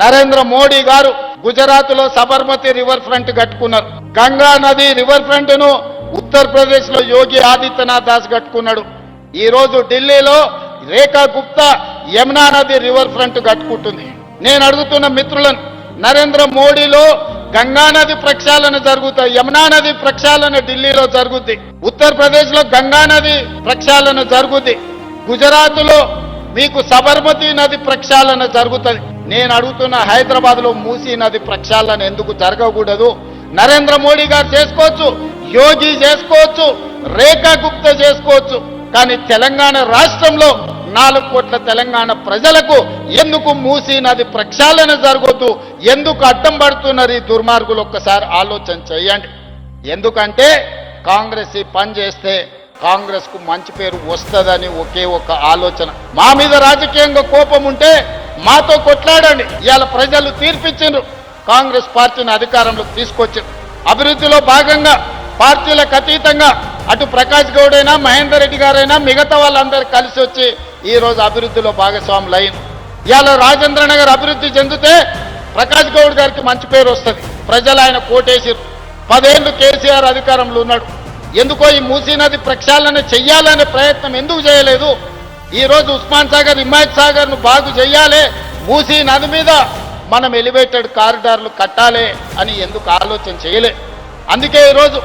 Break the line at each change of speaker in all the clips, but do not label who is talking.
నరేంద్ర మోడీ గారు గుజరాత్లో Sabarmati river front కట్టుకున్నారు. గంగా నది రివర్ ఫ్రంట్ను ఉత్తరప్రదేశ్లో యోగి ఆదిత్యనాథ్ దాస్ కట్టుకున్నాడు. ఈ రోజు ఢిల్లీలో రేఖా గుప్తా యమునా నది రివర్ ఫ్రంట్ కట్టుకుంటుంది. నేను అడుగుతున్న మిత్రులను నరేంద్ర మోడీలో గంగా నది ప్రక్షాళన జరుగుతాయి యమునా నది ప్రక్షాళన ఢిల్లీలో జరుగుద్ది ఉత్తరప్రదేశ్లో గంగా నది ప్రక్షాళన జరుగుద్ది గుజరాత్లో మీకు సబర్మతి నది ప్రక్షాళన జరుగుతుంది. నేను అడుగుతున్న హైదరాబాద్లో మూసీ నది ప్రక్షాళన ఎందుకు జరగకూడదు? నరేంద్ర మోడీ గారు చేసుకోవచ్చు యోగి చేసుకోవచ్చు రేఖా గుప్తా చేసుకోవచ్చు కానీ తెలంగాణ రాష్ట్రంలో నాలుగు కోట్ల తెలంగాణ ప్రజలకు ఎందుకు మూసీ నది ప్రక్షాళన జరగొద్దు? ఎందుకు అడ్డం పడుతున్నారు ఈ దుర్మార్గులు? ఒక్కసారి ఆలోచన చేయండి. ఎందుకంటే కాంగ్రెస్ ఈ పని చేస్తే కాంగ్రెస్కు మంచి పేరు వస్తుందని ఒకే ఒక ఆలోచన. మా మీద రాజకీయంగా కోపం ఉంటే మాతో కొట్లాడండి. ఇవాళ ప్రజలు తీర్పిచ్చిండ్రు. కాంగ్రెస్ పార్టీని అధికారంలోకి తీసుకొచ్చిండ్రు. అభివృద్ధిలో భాగంగా పార్టీలకు అతీతంగా అటు ప్రకాష్ గౌడ్ అయినా మహేందర్ రెడ్డి గారైనా మిగతా వాళ్ళందరూ కలిసి వచ్చి ఈ రోజు అభివృద్ధిలో భాగస్వాములు అయింది ఇవాళ రాజేంద్ర నగర్ అభివృద్ధి చెందితే ప్రకాష్ గౌడ్ గారికి మంచి పేరు వస్తుంది. ప్రజలు ఆయన కోటేసిరు. పదేళ్ళు కేసీఆర్ అధికారంలో ఉన్నాడు. ఎందుకో ఈ మూసీ నది ప్రక్షాళన చెయ్యాలనే ప్రయత్నం ఎందుకు చేయలేదు? ఈరోజు ఉస్మాన్ సాగర్ హిమాయత్ సాగర్ను బాగు చేయాలి మూసీ నది మీద మనం ఎలివేటెడ్ కారిడార్లు కట్టాలి అని ఎందుకు ఆలోచన చేయలే. అందుకే ఈరోజు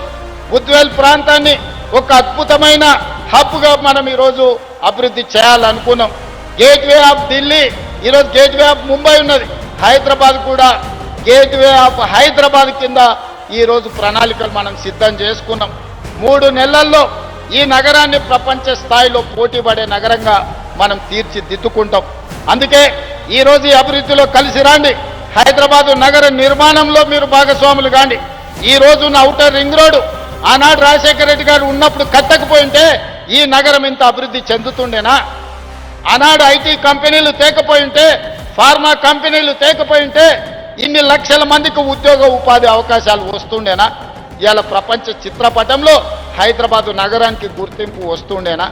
బుద్వేల్ ప్రాంతాన్ని ఒక అద్భుతమైన హబ్గా మనం ఈరోజు అభివృద్ధి చేయాలనుకున్నాం. గేట్వే ఆఫ్ ఢిల్లీ ఈరోజు గేట్వే ఆఫ్ ముంబై ఉన్నది. హైదరాబాద్ కూడా గేట్వే ఆఫ్ హైదరాబాద్ కింద ఈరోజు ప్రణాళికలు మనం సిద్ధం చేసుకున్నాం. మూడు నెలల్లో ఈ నగరాన్ని ప్రపంచ స్థాయిలో పోటీపడే నగరంగా మనం తీర్చిదిద్దుకుంటాం. అందుకే ఈరోజు ఈ అభివృద్ధిలో కలిసి రాండి. హైదరాబాదు నగర నిర్మాణంలో మీరు భాగస్వాములు కాండి. ఈ రోజున్న అవుటర్ ఔటర్ రింగ్ రోడ్ ఆనాడు రాజశేఖర రెడ్డి గారు ఉన్నప్పుడు కట్టకపోయింటే ఈ నగరం ఇంత అభివృద్ధి చెందుతుండేనా? ఆనాడు ఐటీ కంపెనీలు తేకపోయింటే ఫార్మా కంపెనీలు తేకపోయింటే ఇన్ని లక్షల మందికి ఉద్యోగ ఉపాధి అవకాశాలు వస్తుండేనా? ఇవాళ ప్రపంచ చిత్రపటంలో హైదరాబాదు నగరానికి గుర్తింపు వస్తుండేనా?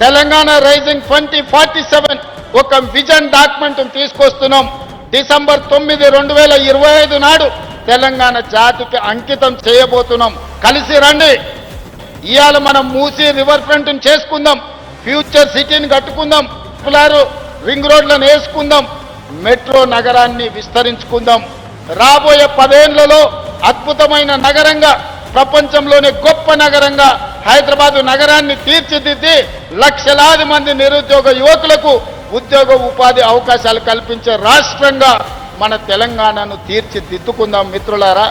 Telangana rising twenty forty seven ఒక విజన్ డాక్యుమెంట్ తీసుకొస్తున్నాం. డిసెంబర్ తొమ్మిది రెండు వేల ఇరవై ఐదు నాడు తెలంగాణ జాతికి అంకితం చేయబోతున్నాం. కలిసి రండి. ఇవాళ మనం మూసి రివర్ ఫ్రంట్ చేసుకుందాం. ఫ్యూచర్ సిటీని కట్టుకుందాం. పులారు రింగ్ రోడ్లను వేసుకుందాం. మెట్రో నగరాన్ని విస్తరించుకుందాం. రాబోయే పదేళ్ళలో అద్భుతమైన నగరంగా ప్రపంచంలోనే గొప్ప నగరంగా హైదరాబాదు నగరాన్ని తీర్చిదిద్ది లక్షలాది మంది నిరుద్యోగ యువకులకు ఉద్యోగ ఉపాధి అవకాశాలు కల్పించే రాష్ట్రంగా మన తెలంగాణను తీర్చిదిద్దుకుందాం మిత్రులారా.